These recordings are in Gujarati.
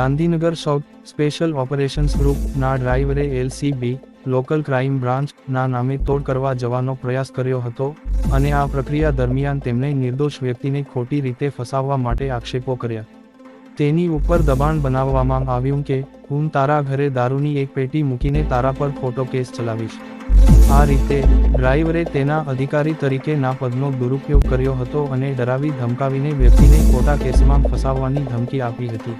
ગાંધીનગર સાઉથ સ્પેશિયલ ઓપરેશન્સ ગ્રુપના ડ્રાઈવરે એલસીબી, લોકલ ક્રાઇમ બ્રાન્ચના નામે તોડ કરવા જવાનો પ્રયાસ કર્યો હતો અને આ પ્રક્રિયા દરમિયાન તેમણે નિર્દોષ વ્યક્તિને ખોટી રીતે ફસાવવા માટે આક્ષેપો કર્યા. તેની ઉપર દબાણ બનાવવામાં આવ્યું કે, હું તારા ઘરે દારૂની એક પેટી મૂકીને તારા પર ખોટો કેસ ચલાવીશ. આ રીતે, ડ્રાઈવરે તેના અધિકારી તરીકે ના પદનો દુરુપયોગ કર્યો હતો અને ડરાવી ધમકાવીને વ્યક્તિને ખોટા કેસમાં ફસાવવાની ધમકી આપી હતી.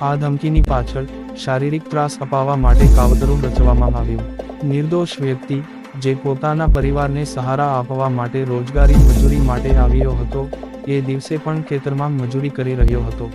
આ ધમકીની પાછળ શારીરિક ત્રાસ અપાવવા માટે કાવતરું રચવામાં આવ્યું. નિર્દોષ વ્યક્તિ, જે પોતાના પરિવારને સહારા આપવા માટે રોજગારી મજૂરી માટે આવ્યો હતો, એ દિવસે પણ ખેતરમાં મજૂરી કરી રહ્યો હતો.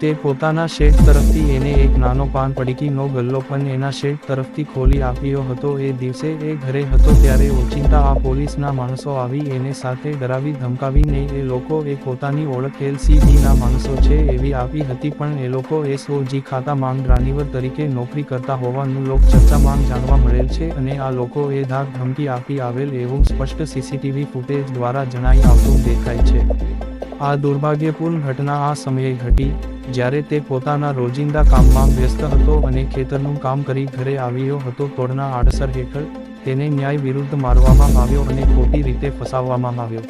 તે પોતાના શેઠ તરફથી એને એક નાનો પાન પડીકીનો ગલ્લો પણ એના શેઠ તરફથી ખોલી આપ્યો હતો. એ દિવસે એ ઘરે હતો ત્યારે ઓચિંતા આ પોલીસના માણસો આવી એને સાથે ડરાવી ધમકાવીને એ લોકો એ પોતાની ઓળખ એલસીબીના માણસો છે એવી આપી હતી પણ એ લોકો એસઓજી ખાતા માંગ ડ્રાઈવર તરીકે નોકરી કરતા હોવાનું લોક ચર્ચામાં જાણવા મળેલ છે અને આ લોકો એ ધાક ધમકી આપી આવેલ એવું સ્પષ્ટ સીસીટીવી ફૂટેજ દ્વારા જણાઈ આવતું દેખાય છે. આ દુર્ભાગ્યપૂર્ણ ઘટના આ સમયે ઘટી, જ્યારે તે પોતાના રોજિંદા કામમાં વ્યસ્ત હતો અને ખેતરનું કામ કરી ઘરે આવ્યો હતો તોડના આડસર હેઠળ, તેને ન્યાય વિરુદ્ધ મારવામાં આવ્યો અને ખોટી રીતે ફસાવવામાં આવ્યો.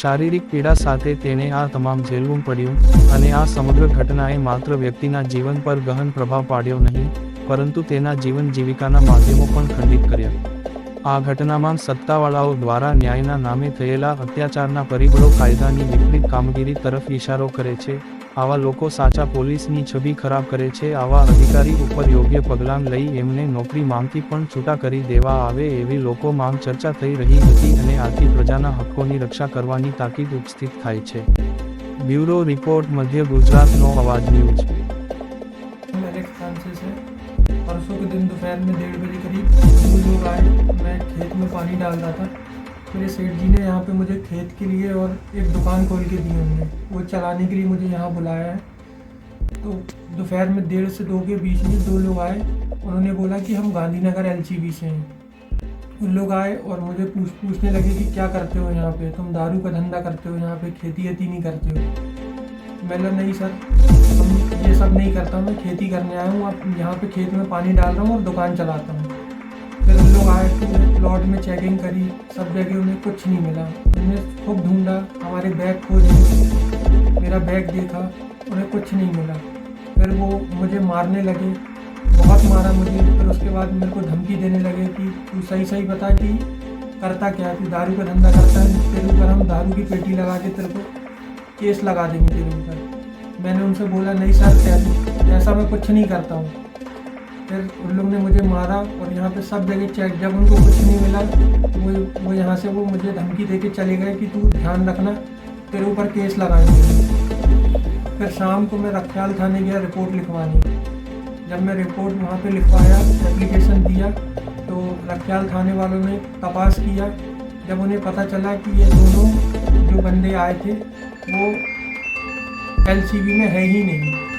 શારીરિક પીડા સાથે તેને આ તમામ ઝેલવું પડ્યું, અને આ સમગ્ર ઘટનાએ માત્ર વ્યક્તિના જીવન પર ગહન પ્રભાવ પાડ્યો નહીં, પરંતુ તેના જીવન જીવિકાના માધ્યમો પણ ખંડિત કર્યા. આ ઘટનામાં સત્તાવાળાઓ દ્વારા ન્યાયના નામે થયેલા અત્યાચારના પરિબળો કાયદાની વિપરીત કામગીરી તરફ ઇશારો કરે છે. આવા લોકો સાચા પોલીસની છબી ખરાબ કરે છે. આવા અધિકારી ઉપર યોગ્ય પગલાં લઈ એમને નોકરી માંગથી પણ છૂટા કરી દેવા આવે એવી લોકો માંગ ચર્ચા થઈ રહી હતી અને આથી પ્રજાના હક્કોની રક્ષા કરવાની તાકીદ ઉપસ્થિત થાય છે. બ્યુરો રિપોર્ટ, મધ્ય ગુજરાતનો અવાજ ન્યૂઝ. दिन दोपहर में डेढ़ बजे करीब दो लोग आए, मैं खेत में पानी डाल रहा था। मेरे सेठ जी ने यहाँ पे मुझे खेत के लिए और एक दुकान खोल के दी उन्होंने वो चलाने के लिए मुझे यहाँ बुलाया है। तो दोपहर में डेढ़ से दो के बीच में दो लोग आए। उन्होंने बोला कि हम गांधीनगर एल से हैं। उन लोग आए और मुझे पूछ पूछने लगे कि क्या करते हो यहाँ पे? तुम दारू का धंधा करते हो, यहाँ पे खेती वेती नहीं करते हो। मैंने नहीं सर, ये सब नहीं करता मैं खेती करने आया हूँ, अब यहाँ पे खेत में पानी डाल रहा हूँ और दुकान चलाता हूँ। फिर हम लोग आए, फिर प्लॉट में चेकिंग करी, सब जगह उन्हें कुछ नहीं मिला। उन्हें खूब ढूंढा, हमारे बैग खोजे, मेरा बैग देखा, उन्हें कुछ नहीं मिला। फिर वो मुझे मारने लगे, बहुत मारा मुझे। फिर उसके बाद मेरे को धमकी देने लगे कि, तू सही सही बता कि करता क्या तू दारू का धंधा करता है, तेरे ऊपर हम दारू की पेटी लगा के तेरे को केस लगा देंगे तेरे ऊपर मैंने उनसे बोला, नहीं सर, ऐसा मैं कुछ नहीं करता हूँ। फिर उन लोग ने मुझे मारा और यहाँ पे सब जगह चेक, जब उनको कुछ नहीं मिला तो वो वो यहाँ से वो मुझे धमकी दे के चले गए कि तू ध्यान रखना, तेरे ऊपर केस लगाएँगे फिर शाम को मैं रखयाल थाने गया रिपोर्ट लिखवाने। जब मैं रिपोर्ट वहाँ पे लिखवाया, एप्लीकेशन दिया तो रखयाल थाने वालों ने तपास किया। जब उन्हें पता चला कि ये दोनों जो बंदे आए थे वो एल में है ही नहीं